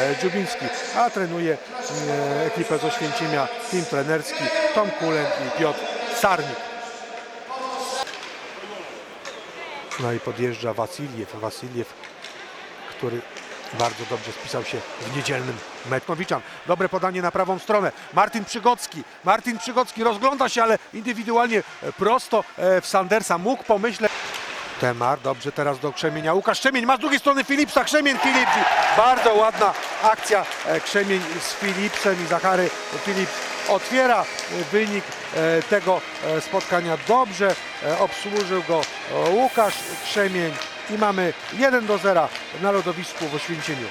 e, Dziubiński, a trenuje e, ekipę z Oświęcimia team trenerski Tom Kulen i Piotr Sarnik. No i podjeżdża Wasiliew, Wasiliew, który bardzo dobrze spisał się w niedzielnym Metnowiczan. Dobre podanie na prawą stronę. Martin Przygocki. Martin Przygocki rozgląda się, ale indywidualnie prosto e, w Sandersa. Mógł pomyśleć. Temar, dobrze teraz do Krzemienia. Łukasz Krzemień ma z drugiej strony Filipsa. Krzemień, Filips. Bardzo ładna akcja e, Krzemień z Filipsem i Zachary Filips otwiera e, wynik e, tego spotkania. Dobrze obsłużył go Łukasz Krzemień i mamy 1 do 0 na lodowisku w Oświęcimiu.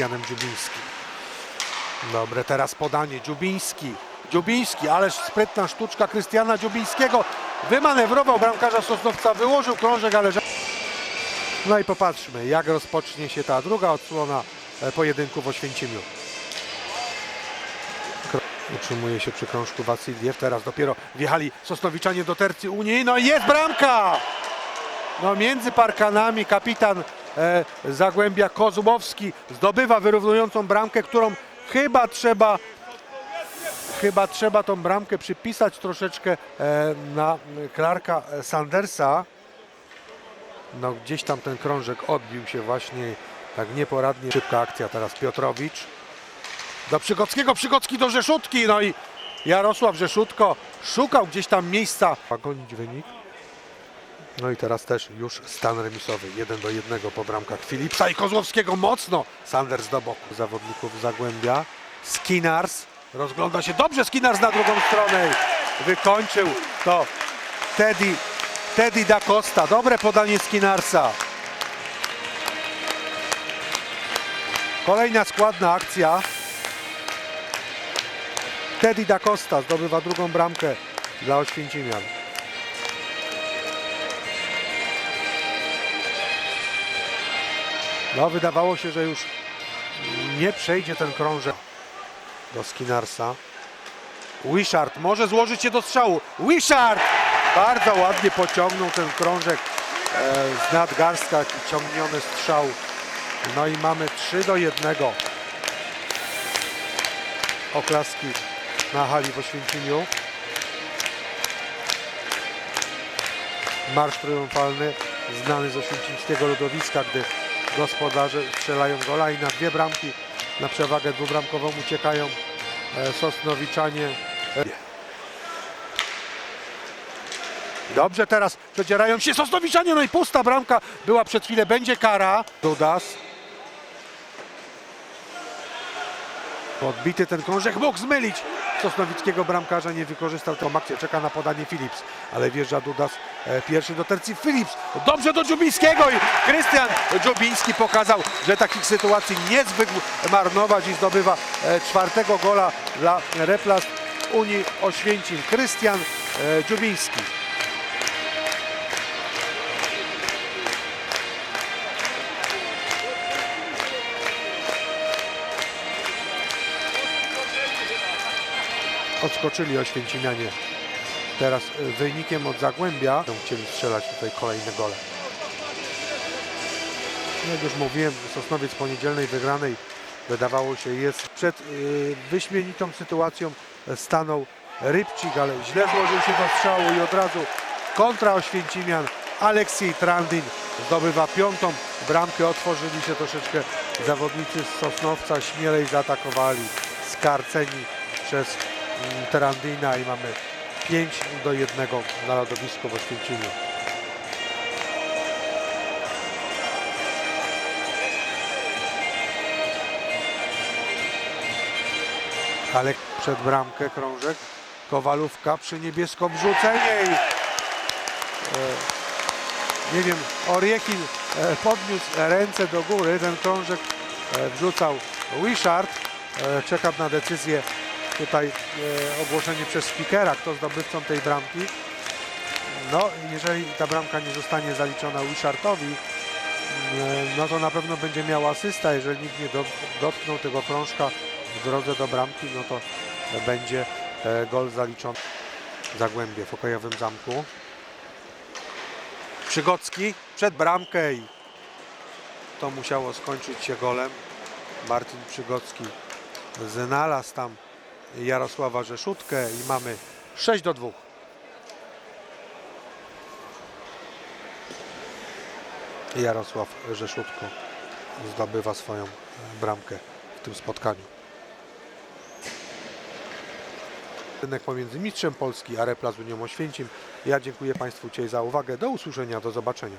Janem Dziubińskim. Dobre, teraz podanie. Dziubiński. Dziubiński, ależ sprytna sztuczka Krystiana Dziubińskiego. Wymanewrował bramkarza Sosnowca, wyłożył krążek, ale... No i popatrzmy, jak rozpocznie się ta druga odsłona e, pojedynku w Oświęcimiu. Utrzymuje się przy krążku Wasiliew. Teraz dopiero wjechali Sosnowiczanie do tercji Unii. No i jest bramka! No między parkanami kapitan Zagłębia Kozłowski zdobywa wyrównującą bramkę, którą chyba trzeba chyba trzeba tą bramkę przypisać troszeczkę e, na Clarka Sandersa. No gdzieś tam ten krążek odbił się właśnie tak nieporadnie. Szybka akcja teraz Piotrowicz. Do Przygockiego, Przygocki do Rzeszutki. No i Jarosław Rzeszutko szukał gdzieś tam miejsca. Gonić wynik. No i teraz też już stan remisowy. 1 do 1 po bramkach Filipsa i Kozłowskiego. Mocno Sanders do boku zawodników Zagłębia. Skinars rozgląda się dobrze. Skinars na drugą stronę. Wykończył to Teddy, Teddy da Costa. Dobre podanie Skinarsa. Kolejna składna akcja. Teddy da Costa zdobywa drugą bramkę dla Oświęcimian. No, wydawało się, że już nie przejdzie ten krążek do Skinarsa. Wishart może złożyć się do strzału. Wishart bardzo ładnie pociągnął ten krążek e, z nadgarstka i ciągniony strzał. No i mamy 3 do 1. Oklaski na hali w Oświęcimiu. Marsz triumfalny znany z oświęcimskiego lodowiska, gdy gospodarze strzelają gola i na dwie bramki na przewagę dwubramkową uciekają e, Sosnowiczanie. E, Dobrze, teraz przedzierają się Sosnowiczanie, no i pusta bramka była przed chwilę, będzie kara. Dudas. Podbity ten krążek mógł zmylić Sosnowickiego bramkarza, nie wykorzystał tą akcję, czeka na podanie Philips, ale wjeżdża Dudas pierwszy do tercji Philips, dobrze do Dziubińskiego i Krystian Dziubiński pokazał, że takich sytuacji nie zwykł marnować i zdobywa e, czwartego gola dla Replast Unii Oświęcim. Krystian e, Dziubiński. Odskoczyli Oświęcimianie. Teraz y, wynikiem od Zagłębia chcieli strzelać tutaj kolejne gole. Jak już mówiłem, Sosnowiec po niedzielnej wygranej wydawało się jest przed y, wyśmienitą sytuacją e, stanął Rybcik, ale źle złożył się do strzału i od razu kontra Oświęcimian. Aleksiej Trandin zdobywa piątą bramkę. Otworzyli się troszeczkę zawodnicy z Sosnowca, śmielej zaatakowali, skarceni przez mm, Trandina i mamy 5 do 1 na lodowisku w Oświęcimiu. Ale przed bramkę krążek. Kowalówka przy niebiesko wrzucenie i e, nie wiem, Oriechin e, podniósł ręce do góry, ten krążek e, wrzucał Wishart. Czekam na decyzję tutaj e, ogłoszenie przez speakera, kto zdobywcą tej bramki. No, jeżeli ta bramka nie zostanie zaliczona Wishartowi, e, no to na pewno będzie miał asysta. Jeżeli nikt nie do, dotknął tego krążka w drodze do bramki, no to będzie e, gol zaliczony. Zagłębie w hokejowym zamku. Przygocki przed bramkę i to musiało skończyć się golem. Martin Przygocki znalazł tam Jarosława Rzeszutkę i mamy 6 do 2. Jarosław Rzeszutko zdobywa swoją bramkę w tym spotkaniu. Rynek pomiędzy mistrzem Polski a Repla z Unią Oświęcim. Ja dziękuję Państwu dzisiaj za uwagę. Do usłyszenia, do zobaczenia.